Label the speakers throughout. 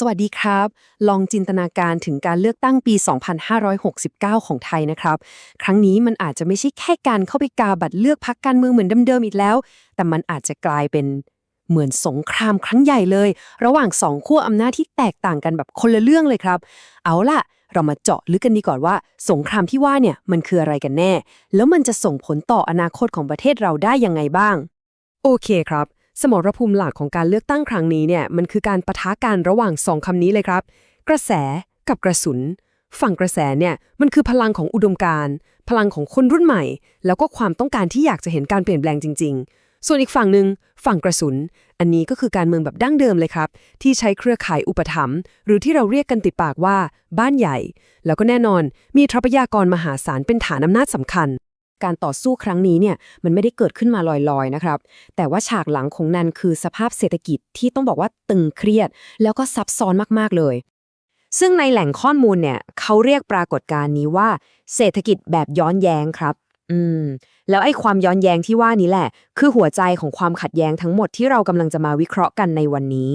Speaker 1: สวัสดีครับ ลองจินตนาการถึงการเลือกตั้งปี 2569 ของไทยนะครับ ครั้งนี้มันอาจจะไม่ใช่แค่การเข้าไปกาบัตรเลือกพักการเมืองเหมือนเดิมๆอีกแล้ว แต่มันอาจจะกลายเป็นเหมือนสงครามครั้งใหญ่เลย ระหว่างสองขั้วอำนาจที่แตกต่างกันแบบคนละเรื่องเลยครับ เอาล่ะ เรามาเจาะลึกกันดีก่อนว่า สงครามที่ว่าเนี่ยมันคืออะไรกันแน่ แล้วมันจะส่งผลต่ออนาคตของประเทศเราได้ยังไงบ้าง โอเคครับ สมรภูมิหลักของการเลือกตั้งครั้งนี้เนี่ยมันคือการปะทะกันระหว่างสองคำนี้เลยครับ กระแสกับกระสุน ฝั่งกระแสเนี่ยมันคือพลังของอุดมการณ์พลังของคนรุ่นใหม่ แล้วก็ความต้องการที่อยากจะเห็นการเปลี่ยนแปลงจริง ๆ ส่วนอีกฝั่งหนึ่งฝั่งกระสุน อันนี้ก็คือการเมืองแบบดั้งเดิมเลยครับ ที่ใช้เครือข่ายอุปถัมภ์หรือที่เราเรียกกันติดปากว่า บ้านใหญ่ แล้วก็แน่นอนมีทรัพยากรมหาศาลเป็นฐานอำนาจสำคัญ การต่อสู้ครั้งนี้เนี่ยมันไม่ได้เกิดขึ้นมาลอยๆนะครับ แต่ว่าฉากหลังของนันคือสภาพเศรษฐกิจที่ต้องบอกว่าตึงเครียด แล้วก็ซับซ้อนมากๆเลย ซึ่งในแหล่งข้อมูลเนี่ยเขาเรียกปรากฏการณ์นี้ว่า เศรษฐกิจแบบย้อนแย้งครับ อืม แล้วไอ้ความย้อนแย้งที่ว่านี้แหละ คือหัวใจของความขัดแย้งทั้งหมดที่เรากำลังจะมาวิเคราะห์กันในวันนี้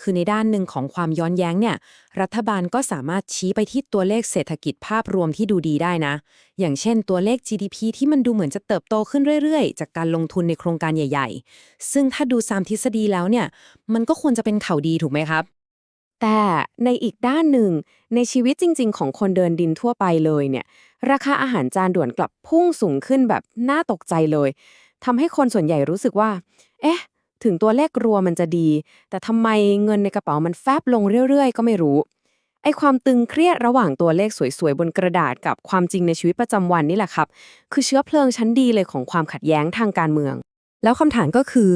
Speaker 2: คือในด้านหนึ่งของความย้อนแย้งเนี่ย รัฐบาลก็สามารถชี้ไปที่ตัวเลขเศรษฐกิจภาพรวมที่ดูดีได้นะ อย่างเช่นตัวเลข GDP ที่มันดูเหมือนจะเติบโตขึ้นเรื่อยๆ จากการลงทุนในโครงการใหญ่ ๆ ซึ่งถ้าดูตามทฤษฎีแล้วเนี่ย มันก็ควรจะเป็นข่าวดีถูกไหมครับ
Speaker 1: แต่ในอีกด้านหนึ่ง ในชีวิตจริง ๆ ของคนเดินดินทั่วไปเลยเนี่ย ราคาอาหารจานด่วนกลับพุ่งสูงขึ้นแบบน่าตกใจเลยทำให้คนส่วนใหญ่รู้สึกว่า เอ๊ะ ถึงตัวเลขรัวมันจะดี แต่ทำไมเงินในกระเป๋ามันแฟบลงเรื่อยๆ ก็ไม่รู้ไอความตึงเครียดระหว่างตัวเลขสวยๆ บนกระดาษกับความจริงในชีวิตประจำวันนี่แหละครับ คือเชื้อเพลิงชั้นดีเลยของความขัดแย้งทางการเมือง แล้วคำถามก็คือ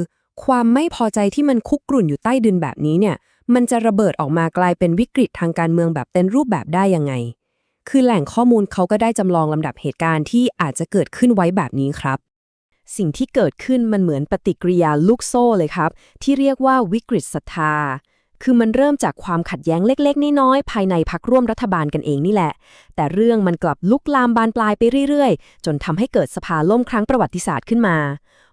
Speaker 1: ความไม่พอใจที่มันคุกกรุ่นอยู่ใต้ดินแบบนี้เนี่ย มันจะระเบิดออกมากลายเป็นวิกฤตทางการเมืองแบบเต็มรูปแบบได้ยังไง คือแหล่งข้อมูลเขาก็ได้จำลองลำดับเหตุการณ์ที่อาจจะเกิดขึ้นไว้แบบนี้ครับ สิ่งที่เกิดขึ้นมันเหมือนปฏิกิริยาลูกโซ่เลยครับ ที่เรียกว่าวิกฤตศรัทธา คือมันเริ่มจากความขัดแย้งเล็กๆ น้อยๆ ภายในพักร่วมรัฐบาลกันเองนี่แหละ แต่เรื่องมันกลับลุกลามบานปลายไปเรื่อยๆ จนทำให้เกิดสภาล่มครั้งประวัติศาสตร์ขึ้นมา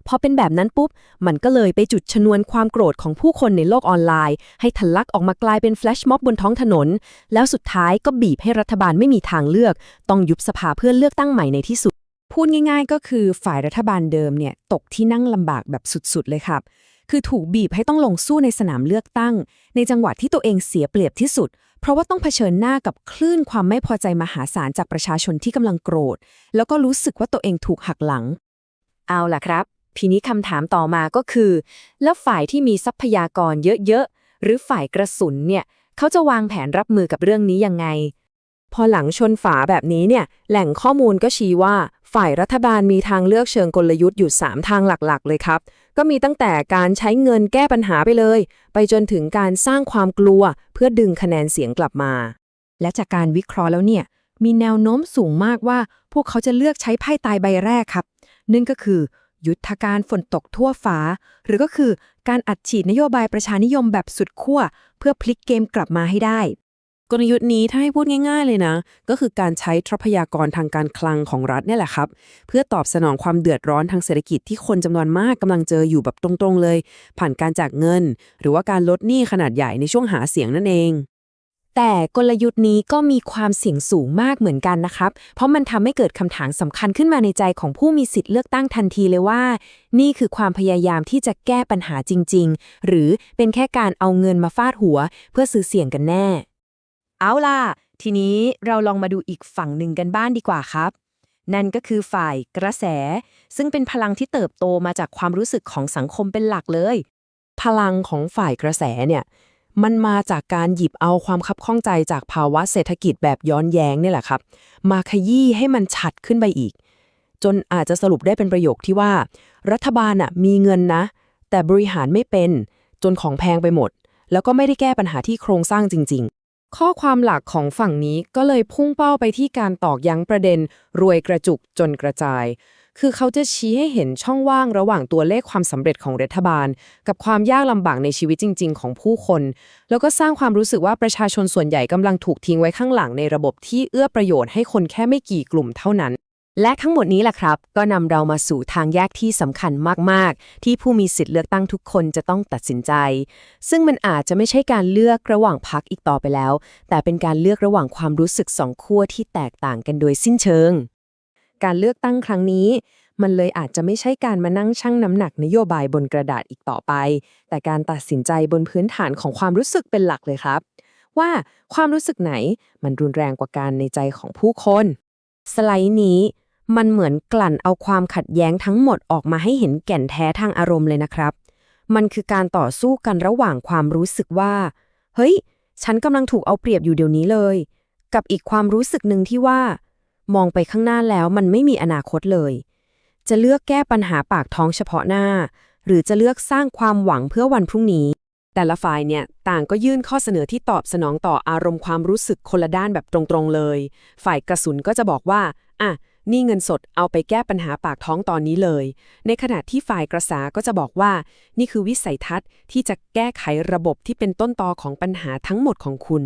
Speaker 1: พอเป็นแบบนั้นปุ๊บ มันก็เลยไปจุดชนวนความโกรธของผู้คนในโลกออนไลน์ ให้ทะลักออกมากลายเป็นแฟลชม็อบบนท้องถนน แล้วสุดท้ายก็บีบให้รัฐบาลไม่มีทางเลือก ต้องยุบสภาเพื่อเลือกตั้งใหม่ในที่สุด พูดง่าย ๆ ก็คือฝ่ายรัฐบาลเดิมเนี่ยตกที่นั่งลำบากแบบสุดๆเลยครับ คือถูกบีบให้ต้องลงสู้ในสนามเลือกตั้ง ในจังหวะที่ตัวเองเสียเปรียบที่สุด เพราะว่าต้องเผชิญหน้ากับคลื่นความไม่พอใจมหาศาลจากประชาชนที่กำลังโกรธ แล้วก็รู้สึกว่าตัวเองถูกหักหลัง เอาล่ะครับทีนี้คำถามต่อมาก็คือ แล้วฝ่ายที่มีทรัพยากรเยอะๆ หรือฝ่ายกระสุนเนี่ย เขาจะวางแผนรับมือกับเรื่องนี้ยังไง พอหลังชนฝาแบบนี้เนี่ย แหล่งข้อมูลก็ชี้ว่า ฝ่ายรัฐบาลมีทางเลือกเชิงกลยุทธ์อยู่ 3 ทางหลักๆ เลยครับ ก็มีตั้งแต่การใช้เงินแก้ปัญหาไปเลย ไปจนถึงการสร้างความกลัวเพื่อดึงคะแนนเสียงกลับมา และจากการวิเคราะห์แล้วเนี่ย มีแนวโน้มสูงมากว่า พวกเขาจะเลือกใช้ไพ่ตายใบแรกครับ นั่นก็คือ ยุทธการฝนตกทั่วฟ้า หรือก็คือการอัดฉีดนโยบายประชานิยมแบบสุดขั้วเพื่อพลิกเกมกลับมาให้ได้
Speaker 3: กลยุทธ์นี้ถ้าให้พูดง่าย ๆ เลยนะ ก็คือการใช้ทรัพยากรทางการคลังของรัฐเนี่ยแหละครับ เพื่อตอบสนองความเดือดร้อนทางเศรษฐกิจที่คนจำนวนมากกำลังเจออยู่แบบตรงๆเลย ผ่านการจากเงิน หรือว่าการลดหนี้ขนาดใหญ่ในช่วงหาเสียงนั่นเอง
Speaker 1: แต่กลยุทธ์นี้ก็มีความเสี่ยงสูงมากเหมือนกันนะครับ เพราะมันทำให้เกิดคำถามสำคัญขึ้นมาในใจของผู้มีสิทธิ์เลือกตั้งทันทีเลยว่า นี่คือความพยายามที่จะแก้ปัญหาจริง ๆ หรือเป็นแค่การเอาเงินมาฟาดหัว เพื่อซื้อเสียงกันแน่ เอาล่ะ ทีนี้เราลองมาดูอีกฝั่งหนึ่งกันบ้านดีกว่าครับ นั่นก็คือฝ่ายกระแส ซึ่งเป็นพลังที่เติบโตมาจากความรู้สึกของสังคมเป็นหลักเลย
Speaker 3: พลังของฝ่ายกระแสเนี่ยมันมาจากการหยิบเอาความคับข้องใจจากภาวะเศรษฐกิจแบบย้อนแย้งเนี่ยแหละครับ มาขยี้ให้มันชัดขึ้นไปอีก จนอาจจะสรุปได้เป็นประโยคที่ว่า รัฐบาลอะมีเงินนะ แต่บริหารไม่เป็น จนของแพงไปหมด แล้วก็ไม่ได้แก้ปัญหาที่โครงสร้างจริง
Speaker 2: ข้อความหลักของฝั่งนี้ก็เลยพุ่งเป้าไปที่การตอกย้ำประเด็น รวยกระจุกจนกระจาย คือเขาจะชี้ให้เห็นช่องว่างระหว่างตัวเลขความสำเร็จของรัฐบาล กับความยากลำบากในชีวิตจริง ๆ ของผู้คน แล้วก็สร้างความรู้สึกว่าประชาชนส่วนใหญ่กำลังถูกทิ้งไว้ข้างหลังในระบบที่เอื้อประโยชน์ให้คนแค่ไม่กี่กลุ่มเท่านั้น
Speaker 3: และทั้งหมดนี้แหละครับ ก็นำเรามาสู่ทางแยกที่สำคัญมาก ๆ ที่ผู้มีสิทธิ์เลือกตั้งทุกคนจะต้องตัดสินใจ ซึ่งมันอาจจะไม่ใช่การเลือกระหว่างพักอีกต่อไปแล้ว แต่เป็นการเลือกระหว่างความรู้สึกสองขั้วที่แตกต่างกันโดยสิ้นเชิง การเลือกตั้งครั้งนี้ มันเลยอาจจะไม่ใช่การมานั่งชั่งน้ำหนักนโยบายบนกระดาษอีกต่อไป แต่การตัดสินใจบนพื้นฐานของความรู้สึกเป็นหลักเลยครับ ว่าความรู้สึกไหนมันรุนแรงกว่าการในใจของผู้คน สไลด์นี้ มันเหมือนกลั่นเอาความขัดแย้งทั้งหมดออกมาให้เห็นแก่นแท้ทางอารมณ์เลยนะครับ มันคือการต่อสู้กันระหว่างความรู้สึกว่า เฮ้ย ฉันกำลังถูกเอาเปรียบอยู่เดี๋ยวนี้เลย กับอีกความรู้สึกหนึ่งที่ว่า มองไปข้างหน้าแล้วมันไม่มีอนาคตเลย จะเลือกแก้ปัญหาปากท้องเฉพาะหน้า หรือจะเลือกสร้างความหวังเพื่อวันพรุ่งนี้ แต่ละฝ่ายเนี่ยต่างก็ยื่นข้อเสนอที่ตอบสนองต่ออารมณ์ความรู้สึกคนละด้านแบบตรงๆเลย ฝ่ายกระสุนก็จะบอกว่าอะ นี่เงินสดเอาไปแก้ปัญหาปากท้องตอนนี้เลย ในขณะที่ฝ่ายกระแสก็จะบอกว่า นี่คือวิสัยทัศน์ที่จะแก้ไขระบบที่เป็นต้นตอของปัญหาทั้งหมดของคุณ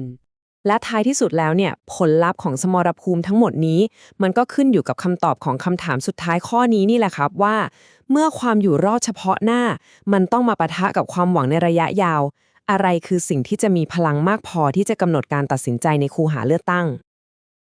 Speaker 3: และท้ายที่สุดแล้วเนี่ย ผลลัพธ์ของสมรภูมิทั้งหมดนี้ มันก็ขึ้นอยู่กับคำตอบของคำถามสุดท้ายข้อนี้นี่แหละครับว่า เมื่อความอยู่รอดเฉพาะหน้า มันต้องมาปะทะกับความหวังในระยะยาว อะไรคือสิ่งที่จะมีพลังมากพอที่จะกำหนดการตัดสินใจในคูหาเลือกตั้ง